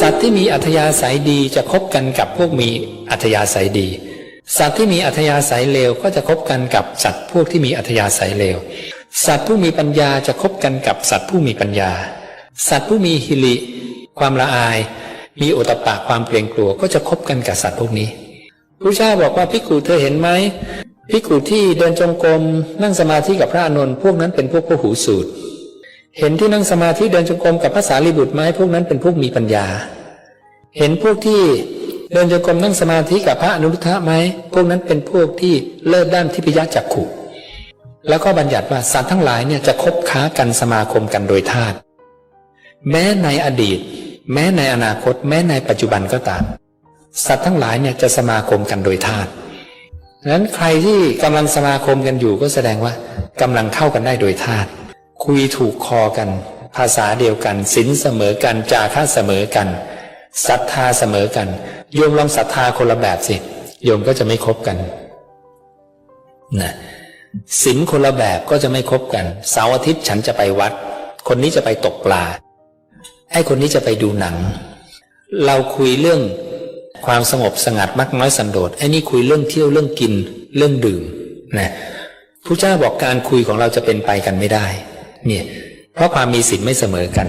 สัตว์ที่มีอัธยาศัยดีจะคบกันกับพวกมีอัธยาศัยดี สัตว์ที่มีอัธยาศัยเลวก็จะคบกันกับสัตว์พวกที่มีอัธยาศัยเลว สัตว์ผู้มีปัญญาจะคบกันกับสัตว์ผู้มีปัญญา สัตว์ผู้มีฮิริความละอาย มีโอตปปะความเกรงกลัวก็จะคบกันกับสัตว์พวกนี้พระเจ้าบอกว่าพิกูเธอเห็นไหมพิกูที่เดินจงกรมนั่งสมาธิกับพระอานนพวกนั้นเป็นพวกผู้หูสูตร เห็นที่นั่งสมาธิเดินจงกรมกับพระสารีบุตรไหมพวกนั้นเป็นพวกมีปัญญา เห็นพวกที่เดินจงกรมนั่งสมาธิกับพระอนุรุทธะไหมพวกนั้นเป็นพวกที่เลิศด้านทิพยจักขุแล้วก็บัญญัติว่าสัตว์ทั้งหลายเนี่ยจะคบค้ากันสมาคมกันโดยธาตุแม้ในอดีต แม้ในอนาคต แม้ในปัจจุบันก็ตาม สัตว์ทั้งหลายเนี่ยจะสมาคมกันโดยธาตุนั้นใครที่กำลังสมาคมกันอยู่ก็แสดงว่ากำลังเข้ากันได้โดยธาตุ คุยถูกคอกัน ภาษาเดียวกันศีลเสมอกัน จาค่าเสมอกันศรัทธาเสมอกัน โยมลองศรัทธาคนละแบบสิ โยมก็จะไม่คบกันนะศีลคนละแบบก็จะไม่คบกันเสาร์อาทิตย์ฉันจะไปวัด คนนี้จะไปตกปลาไอ้คนนี้จะไปดูหนัง เราคุยเรื่องความสงบสงัดมักน้อยสันโดษไอ้นี่คุยเรื่องเที่ยวเรื่องกินเรื่องดื่มนะผู้เจ้าบอกการคุยของเราจะเป็นไปกันไม่ได้ เนี่ยเพราะความมีศีลไม่เสมอกัน